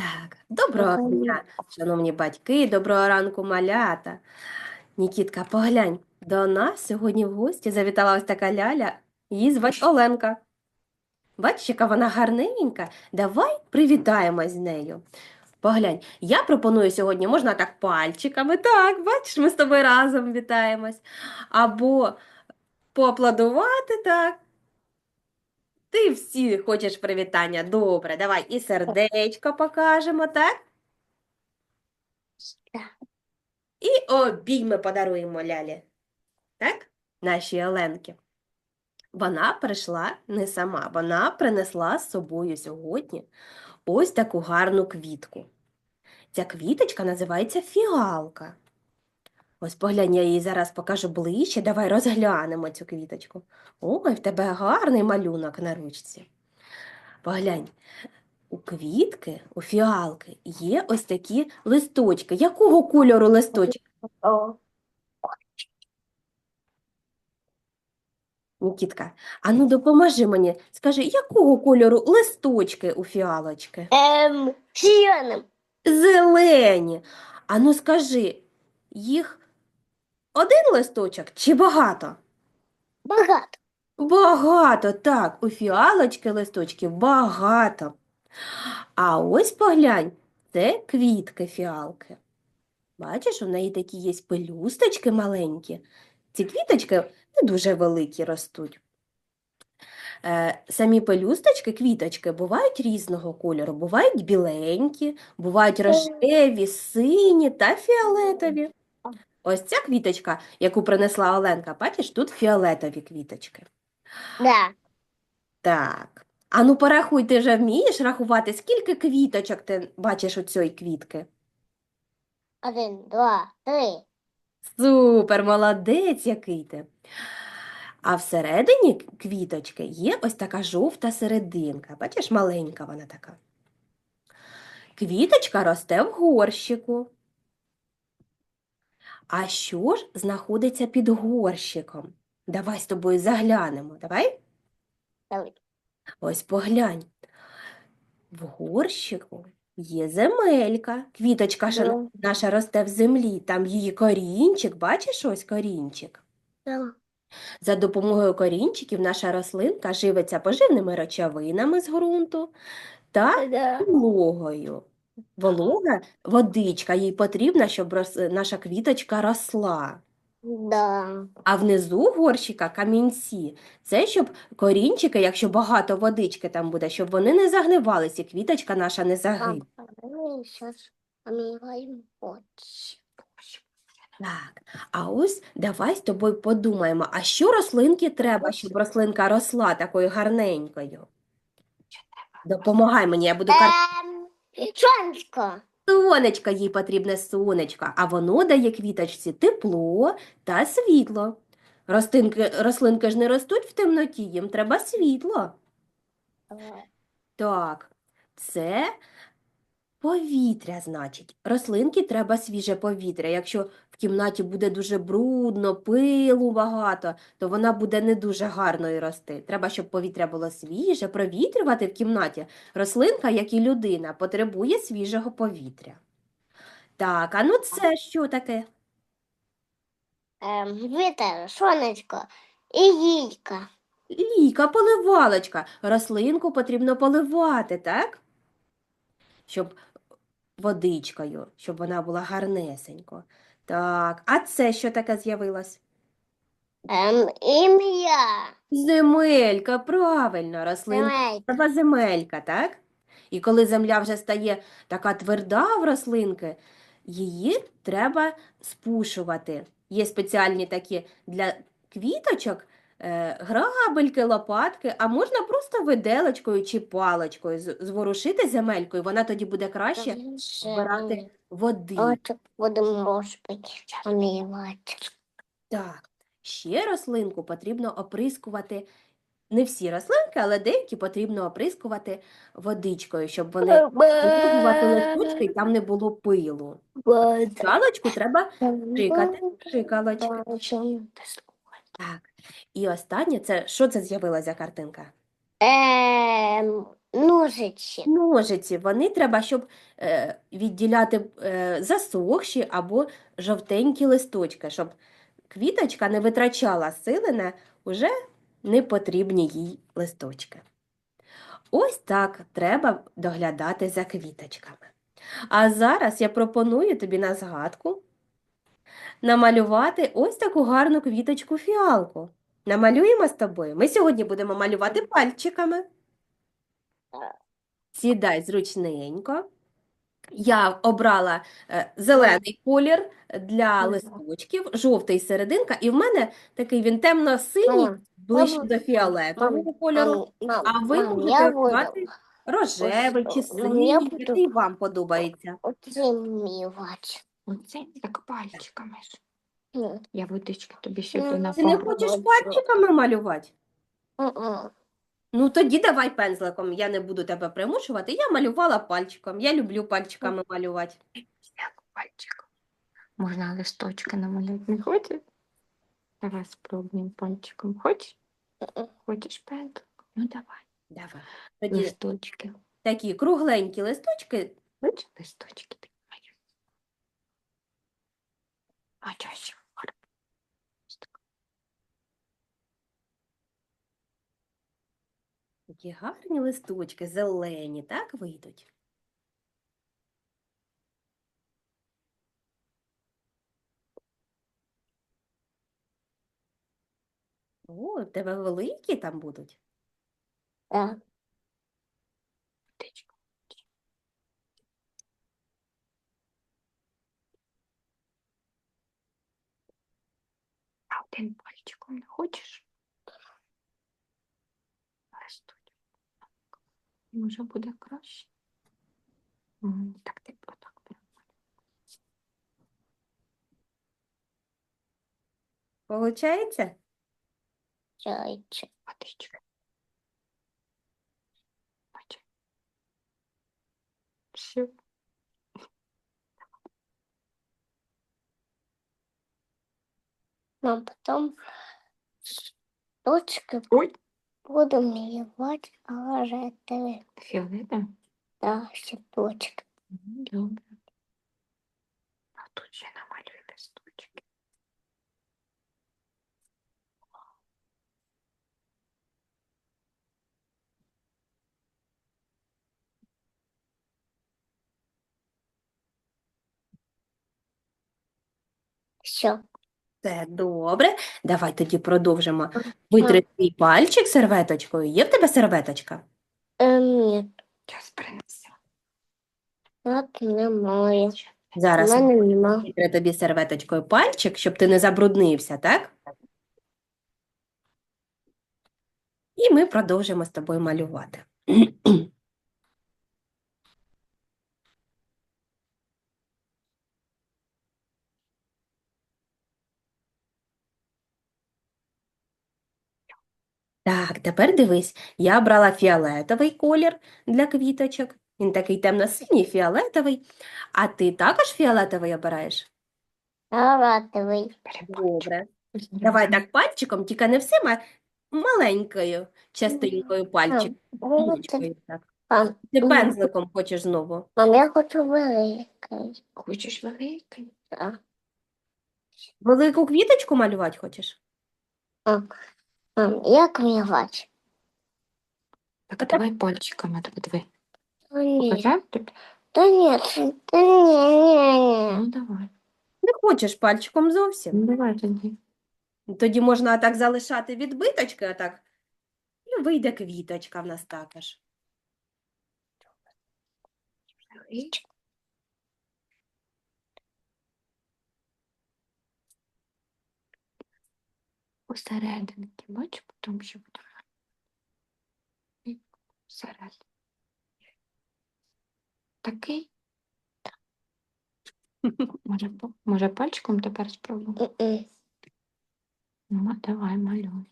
Так, доброго дня, шановні батьки, доброго ранку, малята. Нікітка, поглянь, до нас сьогодні в гості завітала ось така ляля, її звать Оленка. Бачиш, яка вона гарненька. Давай привітаємось з нею. Поглянь, я пропоную сьогодні, можна так пальчиками, так, бачиш, ми з тобою разом вітаємось. Або поаплодувати, так. Ти всі хочеш привітання. Добре, давай і сердечко покажемо, так? І обійми подаруємо Лялі. Так? Нашій Оленки. Вона прийшла не сама, вона принесла з собою сьогодні ось таку гарну квітку. Ця квіточка називається фіалка. Ось поглянь, я її зараз покажу ближче. Давай розглянемо цю квіточку. Ой, в тебе гарний малюнок на ручці. Поглянь, у квітки, у фіалки є ось такі листочки. Якого кольору листочки? Нікітка, а ну допоможи мені. Скажи, якого кольору листочки у фіалочки? Ем, зеленым. Зелені. А ну скажи, їх один листочок чи багато? Богат. Багато, так, у фіалочки листочків багато. А ось поглянь, це квітки фіалки. Бачиш, у неї такі є пелюсточки маленькі. Ці квіточки не дуже великі ростуть. Е, самі пелюсточки, квіточки бувають різного кольору. Бувають біленькі, бувають рожеві, сині та фіолетові. Ось ця квіточка, яку принесла Оленка, бачиш, тут фіолетові квіточки. Да. Так. А ну порахуй, ти вже вмієш рахувати, скільки квіточок ти бачиш у цій квітки? Один, два, три. Супер, молодець який ти. А всередині квіточки є ось така жовта серединка. Бачиш, маленька вона така. Квіточка росте в горщику. А що ж знаходиться під горщиком? Давай з тобою заглянемо. Давай. Давай. Ось поглянь. В горщику є земелька. Квіточка Да. наша росте в землі. Там її корінчик. Бачиш ось корінчик? Да. За допомогою корінчиків наша рослинка живиться поживними речовинами з ґрунту та Да. Волога, водичка, їй потрібна, щоб рос- наша квіточка росла. Да. А внизу горщика камінці. Це щоб корінчики, якщо багато водички там буде, щоб вони не загнивалися, і квіточка наша не загине. Так, а ось давай з тобою подумаємо, а що рослинки треба, щоб рослинка росла такою гарненькою? Допомагай мені, я буду кар... Сонечко. Сонечко, їй потрібне сонечко, а воно дає квіточці тепло та світло. Рослинки, рослинки ж не ростуть в темноті, їм треба світло. Так, це повітря, значить. Рослинки треба свіже повітря. Якщо в кімнаті буде дуже брудно, пилу багато, то вона буде не дуже гарною рости. Треба, щоб повітря було свіже, провітрювати в кімнаті. Рослинка, як і людина, потребує свіжого повітря. Так, а ну це що таке? Вітер, сонечко і гілька. Ліка, поливалочка. Рослинку потрібно поливати, так? Щоб водичкою, щоб вона була гарнесенько. Так, а це що таке з'явилось? Ем, ім'я. Земелька, правильно, рослинка. Давай. Треба земелька, так? І коли земля вже стає така тверда в рослинки, її треба спушувати. Є спеціальні такі для квіточок е, грабельки, лопатки, а можна просто виделочкою чи паличкою з- зворушити земелькою, вона тоді буде краще збирати води. Очок будемо. Так, ще рослинку потрібно оприскувати. Не всі рослинки, але деякі потрібно оприскувати водичкою, щоб вони витягувати листочки і там не було пилу. Паличку треба Шикати. Так. І останнє, це що це з'явилася за картинка? Ем, Ножиці. Ножиці, вони треба, щоб е, відділяти е, засохші або жовтенькі листочки, щоб квіточка не витрачала сили на уже непотрібні їй листочки. Ось так треба доглядати за квіточками. А зараз я пропоную тобі на згадку намалювати ось таку гарну квіточку фіалку. Намалюємо з тобою. Ми сьогодні будемо малювати пальчиками. Сідай зручненько. Я обрала е, зелений колір для листочків, жовтий серединка, і в мене такий він темно-синій, ближче до фіолетового кольору. А ви можете обрати рожевий чи ну, синій, який вам подобається. Оце так пальчиками ж. Я водички тобі сюди Ти не хочеш пальчиками малювати? Ну тоді давай пензликом, я не буду тебе примушувати. Я малювала пальчиком. Я люблю пальчиками малювати. Як пальчиком. Можна листочки намалювати. Не хочеш? Давай спробуємо пальчиком. Хочеш? Хочеш пензлик? Ну давай. Давай. Тоді Листочки. такі кругленькі листочки. Хочеш листочки. А чаще. Такі гарні листочки, зелені, так вийдуть. О, в тебе великі там будуть. Так. А один пальчиком не хочеш? Може буде краще? Так, ти отак прямо. Получається? Чайче. Водички. Бачиш? Все. Мам, потом точки Ой. Буду малювати оранжеві. Фіолетовий? Да, ще точки. Мгм, Добре. А тут ще намалюй листочки. Все. Це добре. Давай тоді продовжимо. Витри свій пальчик серветочкою. Є в тебе серветочка? Е, ні, Час принесу. так немає. У Зараз мене нема. витри тобі серветочкою пальчик, щоб ти не забруднився, так? І ми продовжимо з тобою малювати. Так, тепер дивись, я брала фіолетовий колір для квіточок. Він такий темно-синій, фіолетовий. А ти також фіолетовий обираєш? Салатовий. Добре. Давай так пальчиком, тільки не всім, а маленькою частинкою пальчик. Так. Мам, Ти пензликом хочеш знову. мам, я хочу великий. Хочеш великий? Так. Велику квіточку малювати хочеш? Мам, мам, як малювати? Так, давай пальчиками так диви. Та ні, Показав та ні, та ні, ні, Ну ні. давай. Не хочеш пальчиком зовсім? Ну давай тоді. Тоді можна так залишати відбиточки, отак. І вийде квіточка в нас також. Величко. Посерединки, бач, потім ще буде. Всередині. Такий? Може, може пальчиком тепер спробуємо? Ну, давай, малюй.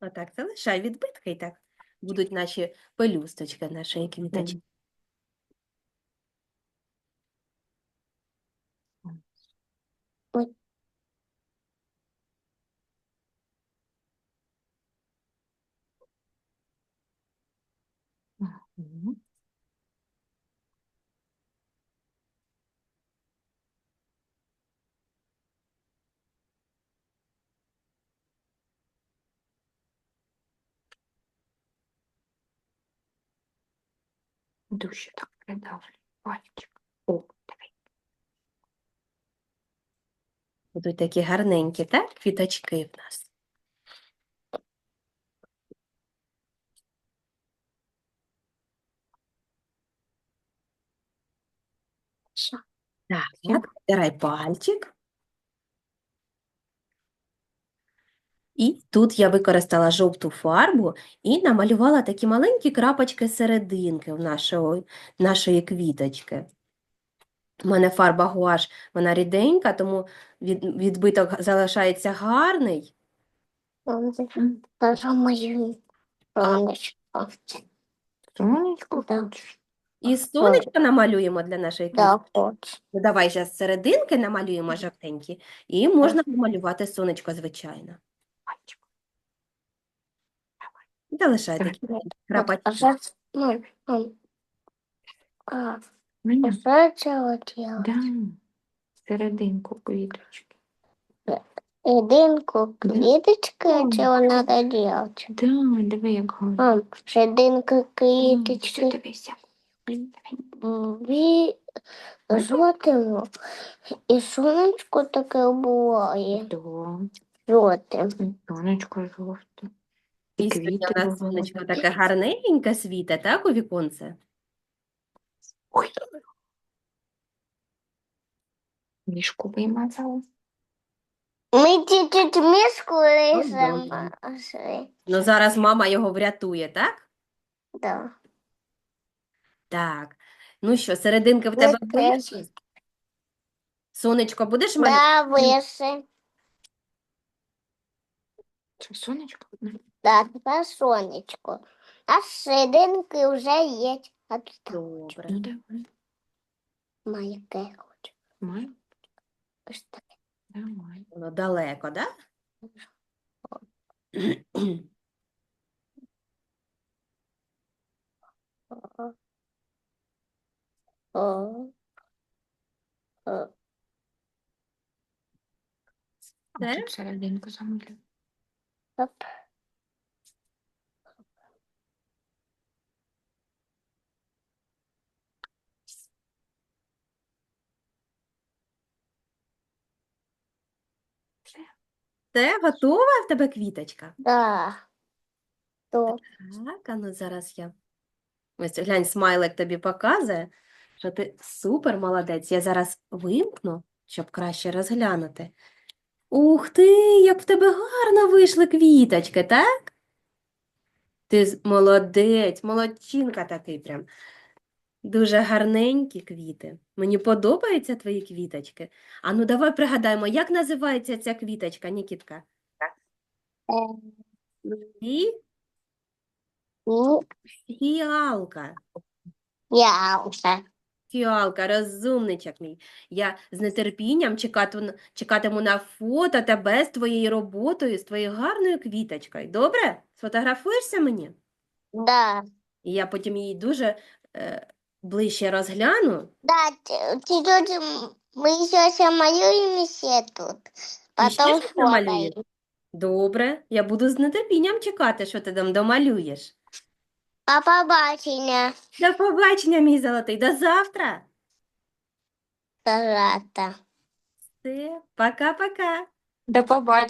Отак, залишай відбитки і так будуть наші пелюсточки нашої квіточки. Мгм. Ой. Мгм. Дужче так придавлю пальчик. О, давай. Будуть такі гарненькі, так? Квіточки в нас. Так, так, втирай пальчик. І тут я використала жовту фарбу і намалювала такі маленькі крапочки серединки в нашої, нашої квіточки. У мене фарба гуаш, вона ріденька, тому від, відбиток залишається гарний. І сонечко намалюємо для нашої квітки. Ну, давай зараз серединки намалюємо жовтенькі, і можна помалювати сонечко, звичайно. Пальчик. Залишай Давай. такі А зараз, ну, ну, а, Мене. що це делать? Да. Серединку квіточки. Серединку Да. квіточки, Ой. чого треба делать? Да, диви, як гарно. А, серединку М, квіточки. Дивися. Дві жовтимо. І сонечко таке буває. Да. Жовте. І Сонечко жовте. І І квіти у нас сонечко таке гарненьке світе, так, у віконце? Ой. Мішку вимазала. Ми чуть-чуть мішку різали. Ну, зараз мама його врятує, так? Да. Так. Ну що, серединки в тебе вийшли? Сонечко будеш малювати? Да, вище. Це сонечко? Да, тепер сонечко. А серединки вже є. А тут Добре. Ну, давай. маленьке хочу. Май. Ось таке. Давай. Воно далеко, да? О. О. О. Це? серединку замалюю. Оп. Це готова в тебе квіточка? Да. То. Так, а ну зараз я. Ось глянь, смайлик тобі показує, що ти супер молодець. Я зараз вимкну, щоб краще розглянути. Ух ти, як в тебе гарно вийшли квіточки, так? Ти молодець, молодчинка такий прям. Дуже гарненькі квіти. Мені подобаються твої квіточки. А ну давай пригадаємо, як називається ця квіточка, Нікітка? Е, І фіалка. Я. Фіалка, розумничок мій. Я з нетерпінням чекату, чекатиму на фото тебе з твоєю роботою, з твоєю гарною квіточкою. Добре? Сфотографуєшся мені? Да. І я потім її дуже е, ближче розгляну. Да, т- чуть-чуть м, мы еще малюем все тут. І ще Потом щось намалюєш? фотаем. Добре, я буду з нетерпінням чекати, що ти там домалюєш. Па побачення. До побачення, мій золотий, до завтра. Тарата. Все, пока-пока. До побачення.